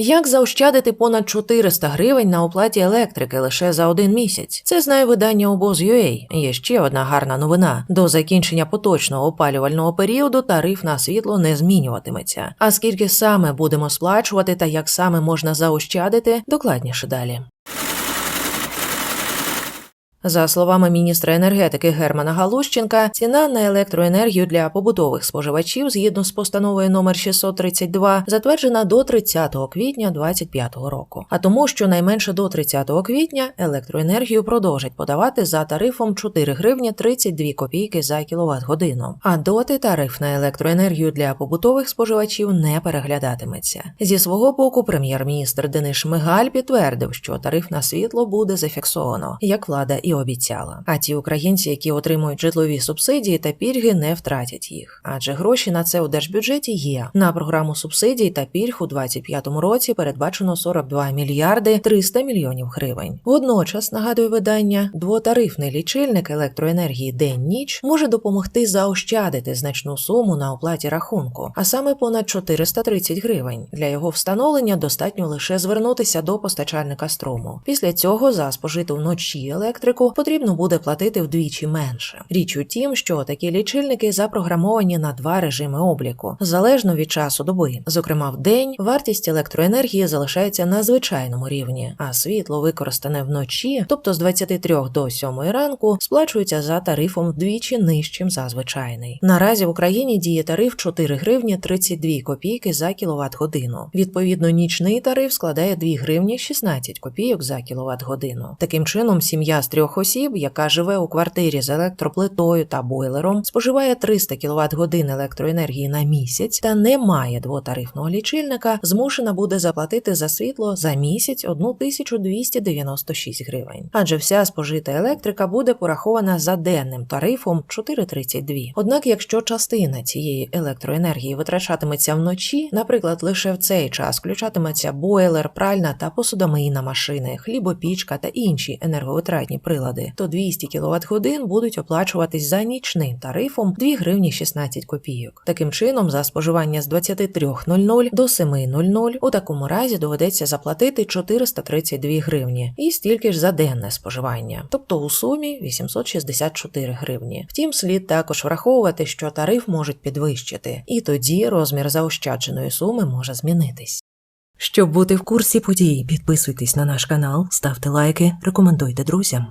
Як заощадити понад 400 гривень на оплаті електрики лише за один місяць? Це знає видання обоз.ua. Є ще одна гарна новина: до закінчення поточного опалювального періоду тариф на світло не змінюватиметься. А скільки саме будемо сплачувати та як саме можна заощадити, докладніше далі. За словами міністра енергетики Германа Галущенка, ціна на електроенергію для побутових споживачів згідно з постановою номер 632 затверджена до 30 квітня 2025 року. А тому, що найменше до 30 квітня електроенергію продовжать подавати за тарифом 4 гривні 32 копійки за кіловат годину. А доти тариф на електроенергію для побутових споживачів не переглядатиметься. Зі свого боку, прем'єр-міністр Денис Шмигаль підтвердив, що тариф на світло буде зафіксовано, як влада і обіцяла. А ті українці, які отримують житлові субсидії та пільги, не втратять їх, адже гроші на це у держбюджеті є. На програму субсидій та пільг у 2025 році передбачено 42 мільярди 300 мільйонів гривень. Водночас нагадує видання, двотарифний лічильник електроенергії день-ніч може допомогти заощадити значну суму на оплаті рахунку, а саме понад 430 гривень. Для його встановлення достатньо лише звернутися до постачальника струму. Після цього за спожиту вночі електрику потрібно буде платити вдвічі менше. Річ у тім, що такі лічильники запрограмовані на два режими обліку, залежно від часу доби. Зокрема, в день вартість електроенергії залишається на звичайному рівні, а світло використане вночі, тобто з 23 до 7 ранку, сплачується за тарифом вдвічі нижчим за звичайний. Наразі в Україні діє тариф 4 гривні 32 копійки за кіловат годину. Відповідно, нічний тариф складає 2 гривні 16 копійок за кіловат годину. Таким чином, сім'я з трьох осіб, яка живе у квартирі з електроплитою та бойлером, споживає 300 кВт годин електроенергії на місяць та не має двотарифного лічильника, змушена буде заплатити за світло за місяць 1296 гривень. Адже вся спожита електрика буде порахована за денним тарифом 4,32. Однак, якщо частина цієї електроенергії витрачатиметься вночі, наприклад, лише в цей час включатиметься бойлер, пральна та посудомийна машини, хлібопічка та інші енерговитратні прилади, то 200 кВт годин будуть оплачуватись за нічним тарифом 2 гривні 16 копійок. Таким чином, за споживання з 23.00 до 7.00 у такому разі доведеться заплатити 432 гривні і стільки ж за денне споживання, тобто у сумі 864 гривні. Втім, слід також враховувати, що тариф можуть підвищити, і тоді розмір заощадженої суми може змінитись. Щоб бути в курсі подій, підписуйтесь на наш канал, ставте лайки, рекомендуйте друзям.